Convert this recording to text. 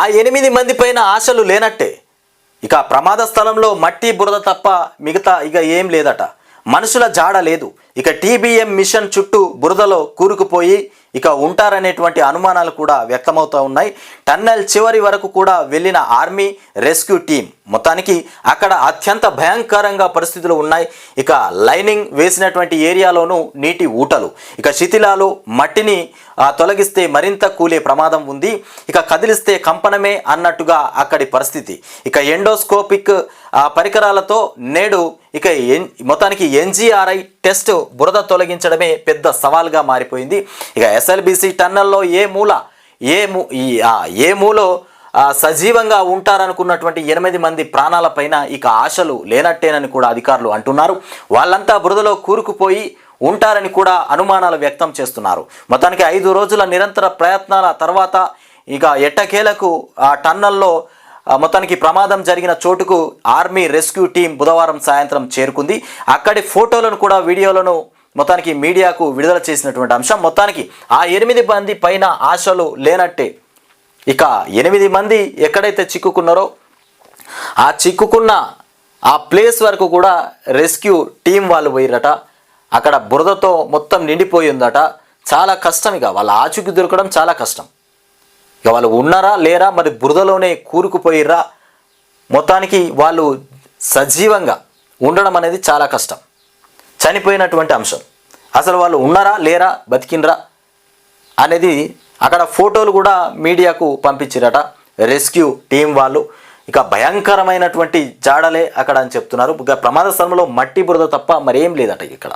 ఆ ఎనిమిది మంది పైన ఆశలు లేనట్టే. ఇక ప్రమాద స్థలంలో మట్టి బురద తప్ప మిగతా ఇక ఏం లేదట. మనుషుల జాడ లేదు. ఇక టీబీఎం మిషన్ చుట్టూ బురదలో కూరుకుపోయి ఇక ఉంటారనేటువంటి అనుమానాలు కూడా వ్యక్తమవుతూ ఉన్నాయి. టన్నెల్ చివరి వరకు కూడా వెళ్ళిన ఆర్మీ రెస్క్యూ టీం మొత్తానికి అక్కడ అత్యంత భయంకరంగా పరిస్థితులు ఉన్నాయి. ఇక లైనింగ్ వేసినటువంటి ఏరియాలోనూ నీటి ఊటలు. ఇక శిథిలాలు మట్టిని తొలగిస్తే మరింత కూలే ప్రమాదం ఉంది. ఇక కదిలిస్తే కంపనమే అన్నట్టుగా అక్కడి పరిస్థితి. ఇక ఎండోస్కోపిక్ పరికరాలతో నేడు ఇక ఎన్ మొత్తానికి ఎన్జీఆర్ఐ టెస్ట్ బురద తొలగించడమే పెద్ద సవాల్గా మారిపోయింది. ఇక ఎస్ఎల్బిసి టన్నెల్లో ఏ మూల ఏ మూ ఈ ఏ మూలో సజీవంగా ఉంటారనుకున్నటువంటి ఎనిమిది మంది ప్రాణాలపైన ఇక ఆశలు లేనట్టేనని కూడా అధికారులు అంటున్నారు. వాళ్ళంతా బురదలో కూరుకుపోయి ఉంటారని కూడా అనుమానాలు వ్యక్తం చేస్తున్నారు. మొత్తానికి ఐదు రోజుల నిరంతర ప్రయత్నాల తర్వాత ఇక ఎట్టకేలకు ఆ టన్నల్లో మొత్తానికి ప్రమాదం జరిగిన చోటుకు ఆర్మీ రెస్క్యూ టీం బుధవారం సాయంత్రం చేరుకుంది. అక్కడి ఫోటోలను కూడా వీడియోలను మొత్తానికి మీడియాకు విడుదల చేసినటువంటి అంశం. మొత్తానికి ఆ ఎనిమిది మంది పైన ఆశలు లేనట్టే. ఇక ఎనిమిది మంది ఎక్కడైతే చిక్కుకున్నారో ఆ చిక్కుకున్న ఆ ప్లేస్ వరకు కూడా రెస్క్యూ టీం వాళ్ళు పోయిరట అక్కడ బురదతో మొత్తం నిండిపోయి ఉందట. చాలా కష్టం ఇక. వాళ్ళ ఆచూకీ దొరకడం చాలా కష్టం. ఇక వాళ్ళు ఉన్నారా లేరా మరి బురదలోనే కూరుకుపోయిర్రా? మొత్తానికి వాళ్ళు సజీవంగా ఉండడం అనేది చాలా కష్టం. చనిపోయినటువంటి అంశం. అసలు వాళ్ళు ఉన్నారా లేరా బతికినరా అనేది అక్కడ ఫోటోలు కూడా మీడియాకు పంపించారట. రెస్క్యూ టీం వాళ్ళు. ఇక భయంకరమైనటువంటి జాడలే అక్కడ అని చెప్తున్నారు. ఇక ప్రమాద స్థలంలో మట్టి బురద తప్ప మరేం లేదట ఇక్కడ.